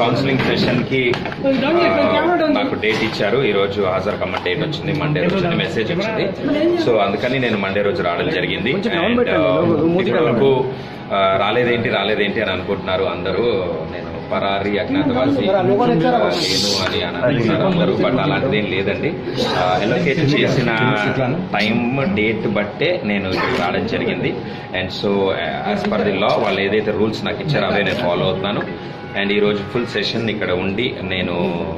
Counselling సెషన్కి నాకు date ఇచ్చారు. ఈ రోజు హాజరు కమ్మ డేట్ వచ్చింది. మండే రోజు మెసేజ్ వచ్చింది. సో అందుకని నేను మండే రోజు రావడం జరిగింది. ఇప్పటి వరకు రాలేదేంటి రాలేదేంటి అని అనుకుంటున్నారు అందరూ. నేను పరారి అజ్ఞాతవాసి లేను అని అని అనుకుంటున్నారు అందరూ బట్ అలాంటిది ఏం లేదండి ఎలొకేట్ చేసిన టైం డేట్ బట్టే నేను రావడం జరిగింది. And so as per the law వాళ్ళు ఏదైతే రూల్స్ నాకు ఇచ్చారో అవే నేను ఫాలో అవుతున్నాను. అండ్ ఈరోజు ఫుల్ సెషన్ ఇక్కడ ఉండి నేను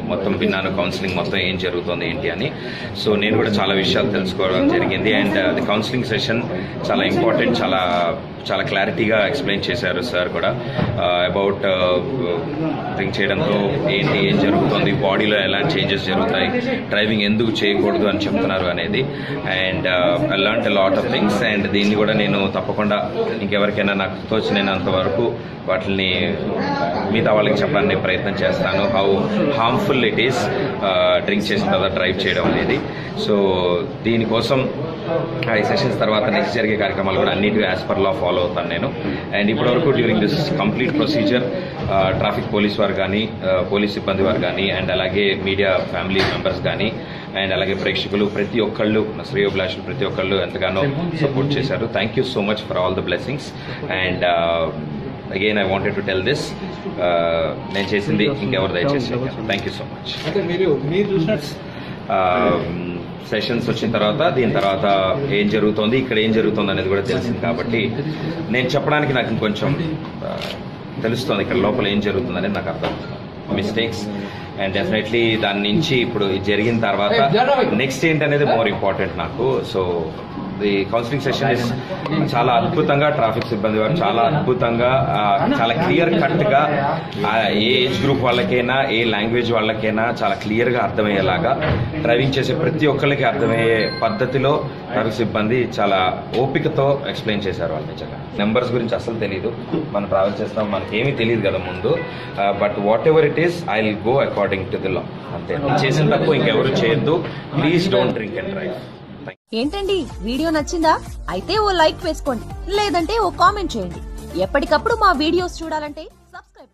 మొత్తం విన్నాను కౌన్సిలింగ్ మొత్తం ఏం జరుగుతుంది ఏంటి అని. సో నేను కూడా చాలా విషయాలు తెలుసుకోవడం జరిగింది. అండ్ అది కౌన్సిలింగ్ సెషన్ చాలా ఇంపార్టెంట్ చాలా చాలా క్లారిటీగా ఎక్స్ప్లెయిన్ చేశారు సార్ కూడా. అబౌట్ థింక్ చేయడంతో ఏంటి ఏం జరుగుతుంది బాడీలో ఎలాంటి చేంజెస్ జరుగుతాయి డ్రైవింగ్ ఎందుకు చేయకూడదు అని చెప్తున్నారు అనేది. And I learn lot of things and దీన్ని కూడా నేను తప్పకుండా ఇంకెవరికైనా నాకు తోచినంత వరకు వాటిని మిగతా వాళ్ళకి చెప్పడానికి ప్రయత్నం చేస్తాను. How harmful it is drink చేసిన తర్వాత డ్రైవ్ చేయడం అనేది. సో దీనికోసం ఈ సెషన్స్ తర్వాత నెక్స్ట్ జరిగే కార్యక్రమాలు కూడా అన్నిటి యాజ్ పర్ లా ఫాలో అవుతాను నేను. అండ్ ఇప్పటివరకు during this complete procedure traffic police వారు కానీ పోలీస్ సిబ్బంది వారు కానీ అండ్ అలాగే మీడియా ఫ్యామిలీ మెంబర్స్ కానీ అండ్ అలాగే ప్రేక్షకులు ప్రతి ఒక్కళ్ళు శ్రేయోభిలాషులు ప్రతి ఒక్కళ్ళు ఎంతగానో సపోర్ట్ చేశారు. Thank you so much for all the blessings and again I wanted to tell this నేను చేసింది ఇంకెవరు దయచేసి thank you so much sessions వచ్చిన తర్వాత దీని తర్వాత ఏం జరుగుతోంది ఇక్కడ ఏం జరుగుతుంది అనేది కూడా తెలిసింది కాబట్టి నేను చెప్పడానికి నాకు ఇంకొంచెం తెలుస్తుంది ఇక్కడ లోపల ఏం జరుగుతుంది అనేది నాకు అర్థం మిస్టేక్స్ అండ్ డెఫినెట్లీ దాని నుంచి ఇప్పుడు జరిగిన తర్వాత నెక్స్ట్ ఏంటనేది మోర్ ఇంపార్టెంట్ నాకు. So the counselling session is చాలా అద్భుతంగా ట్రాఫిక్ సిబ్బంది వారు చాలా అద్భుతంగా చాలా క్లియర్ కట్గా ఏ ఏజ్ గ్రూప్ వాళ్ళకైనా ఏ లాంగ్వేజ్ వాళ్ళకైనా చాలా క్లియర్గా అర్థమయ్యేలాగా డ్రైవింగ్ చేసే ప్రతి ఒక్కరికి అర్థమయ్యే పద్ధతిలో ట్రాఫిక్ సిబ్బంది చాలా ఓపికతో ఎక్స్ప్లెయిన్ చేశారు వాళ్ళు నిజంగా. నెంబర్స్ గురించి అసలు తెలియదు మనం ట్రావెల్ చేస్తాం మనకి ఏమీ తెలియదు కదా ముందు. But whatever it is I will go according to the law అంతే. చేసిన తప్పు ఇంకెవరు చేయొద్దు. Please don't drink and drive ఏంటండి? వీడియో నచ్చిందా? అయితే ఓ లైక్ వేసుకోండి. లేదంటే ఓ కామెంట్ చేయండి. ఎప్పటికప్పుడు మా వీడియోస్ చూడాలంటే సబ్స్క్రైబ్